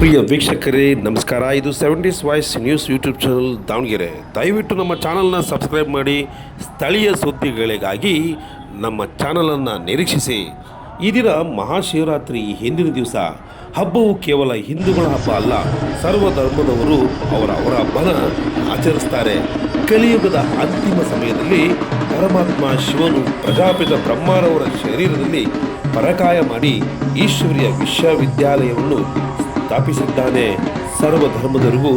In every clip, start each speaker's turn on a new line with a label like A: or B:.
A: ಪ್ರಿಯ ವೀಕ್ಷಕರೇ, ನಮಸ್ಕಾರ. ಇದು seventies voice news YouTube channel Davanagere. ದಯವಿಟ್ಟು ನಮ್ಮ ಚಾನಲ್ನ ಸಬ್ಸ್ಕ್ರೈಬ್ ಮಾಡಿ, ಸ್ಥಳೀಯ ಸುದ್ದಿಗಳಿಗಾಗಿ ನಮ್ಮ ಚಾನಲನ್ನು ನಿರೀಕ್ಷಿಸಿ. ಈ ದಿನ ಮಹಾಶಿವರಾತ್ರಿ ಹಿಂದಿನ ದಿವಸ. ಹಬ್ಬವು ಕೇವಲ ಹಿಂದೂಗಳ ಹಬ್ಬ ಅಲ್ಲ ಸರ್ವ ಧರ್ಮದವರು ಅವರ ಅವರ ಹಬ್ಬನ ಆಚರಿಸ್ತಾರೆ. ಕಲಿಯುಗದ ಅಂತಿಮ ಸಮಯದಲ್ಲಿ ಪರಮಾತ್ಮ ಶಿವನು ಪ್ರಜಾಪಿತ ಬ್ರಹ್ಮರವರ ಶರೀರದಲ್ಲಿ ಪರಕಾಯ ಮಾಡಿ ಈಶ್ವರಿಯ ವಿಶ್ವವಿದ್ಯಾಲಯವನ್ನು ಸ್ಥಾಪಿಸಿದ್ದಾನೆ. ಸರ್ವ ಧರ್ಮದವರಿಗೂ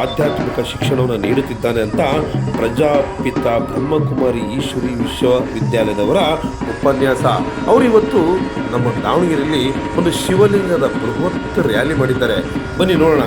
A: ಆಧ್ಯಾತ್ಮಿಕ ಶಿಕ್ಷಣವನ್ನು ನೀಡುತ್ತಿದ್ದಾನೆ ಅಂತ ಪ್ರಜಾಪಿತ ಬ್ರಹ್ಮಕುಮಾರಿ ಈಶ್ವರಿ ವಿಶ್ವವಿದ್ಯಾಲಯದವರ ಉಪನ್ಯಾಸ. ಅವರಿವತ್ತು ನಮ್ಮ ದಾವಣಗೆರೆಯಲ್ಲಿ ಒಂದು ಶಿವಲಿಂಗದ ಬೃಹತ್ ರ್ಯಾಲಿ ಮಾಡಿದ್ದಾರೆ. ಬನ್ನಿ ನೋಡೋಣ.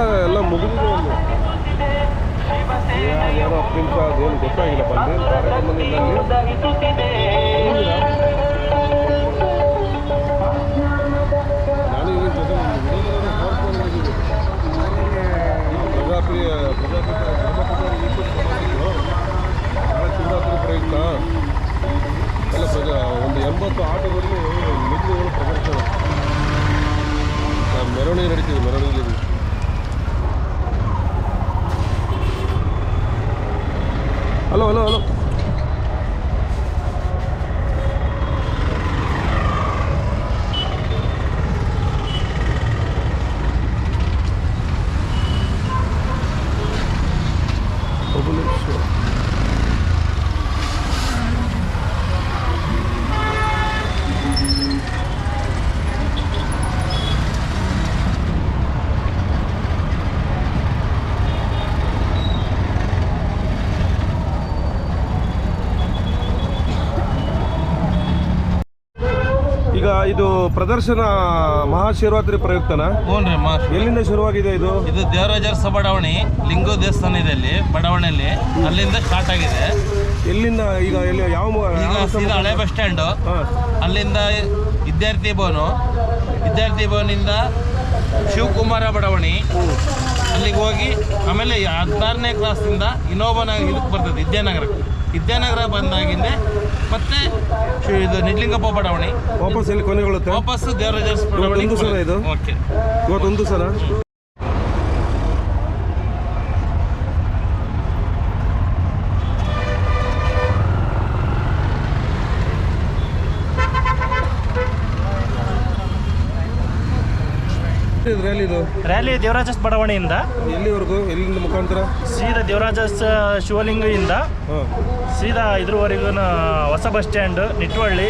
A: ಎಲ್ಲ ಮುಗಿದಿದೆ ಒಂದು ಯಾರೋ ಹತ್ತು ನಿಮಿಷ ಅದೇನು ಗೊತ್ತಾಗಿಲ್ಲ ಬಂದೇನು ಕಾರ್ಯಕ್ರಮದಲ್ಲಿ ನಾನು ಇದ್ರ ಜೊತೆ ಪ್ರಜಾಪ್ರಿಯ ಪ್ರಜಾಪಿತ ಧರ್ಮಪುರ ಈಶ್ವರ ಸಮಾಜದ್ದು ನಾಳೆ ಶಿವರಾತ್ರಿ ಪ್ರಯುಕ್ತ ಎಲ್ಲ ಪ್ರಜಾ ಒಂದು ಎಂಬತ್ತು ಆಟೋದಲ್ಲಿ ಮಿಂಚುಗಳು ಪ್ರದರ್ಶನ ಆ, ಮೆರವಣಿಗೆ ನಡೀತಿದೆ ಮೆರವಣಿಗೆ 了，完了，完了。ಇದು ಪ್ರದರ್ಶನ ಮಹಾಶಿವರಾತ್ರಿ ಪ್ರಯುಕ್ತನ? ಎಲ್ಲಿಂದ ಶುರುವಾಗಿದೆ ಇದು?
B: ಇದು ದೇವರಾಜರ್ಸ ಬಡಾವಣೆ ಲಿಂಗ ದೇವಸ್ಥಾನ ಇದೆ ಅಲ್ಲಿ ಬಡಾವಣೆಯಲ್ಲಿ. ಅಲ್ಲಿಂದ ಸ್ಟಾರ್ಟ್ ಆಗಿದೆ.
A: ಎಲ್ಲಿಂದ ಈಗ ಎಲ್ಲಿ ಯಾವ ಮು-
B: ಈಗ
A: ಯಾವ
B: ಸೀದಾ ಹಳೆ ಬಸ್ ಸ್ಟ್ಯಾಂಡು.
A: ಹಾ.
B: ಅಲ್ಲಿಂದ ವಿದ್ಯಾರ್ಥಿ ಭವನು. ವಿದ್ಯಾರ್ಥಿ ಭವನಿಂದ ಶಿವಕುಮಾರ ಬಡಾವಣೆ. ಅಲ್ಲಿಗೆ ಹೋಗಿ ಆಮೇಲೆ ಹದಿನಾರನೇ ಕ್ಲಾಸಿಂದ ಇನ್ನೋಬನ ಇದಕ್ಕೆ ಬರ್ತದೆ ವಿದ್ಯಾನಗರಕ್ಕೆ. ವಿದ್ಯಾನಗರ ಬಂದಾಗಿಂದ ಮತ್ತೆ ಇದು ನಿಡ್ಲಿಂಗಪ್ಪ ಬಡಾವಣೆ.
A: ವಾಪಸ್ ಎಲ್ಲಿ ಕೊನೆಗೊಳ್ಳುತ್ತೆ?
B: ವಾಪಸ್ ದೇವರಾಜ ಬಡಾವಣೆ
A: ಸಲ ಇದು?
B: ಓಕೆ.
A: ಇವತ್ತೊಂದು ಸಲ?
C: ರ್ಯಾಲಿ ಇದು
D: ರ್ಯಾಲಿ ದೇವರಾಜಸ್ ಬಡಾವಣೆಯಿಂದ.
C: ಎಲ್ಲಿವರೆಗೂ? ಎಲ್ಲಿಂದ ಮುಖಾಂತರ?
D: ಸೀದಾ ದೇವರಾಜಸ್
C: ಶಿವಲಿಂಗಿಯಿಂದ
D: ಸೀದಾ ಇದ್ರವರೆಗೂ ಹೊಸ ಬಸ್ ಸ್ಟ್ಯಾಂಡ್ ನಿಟ್ವಳ್ಳಿ.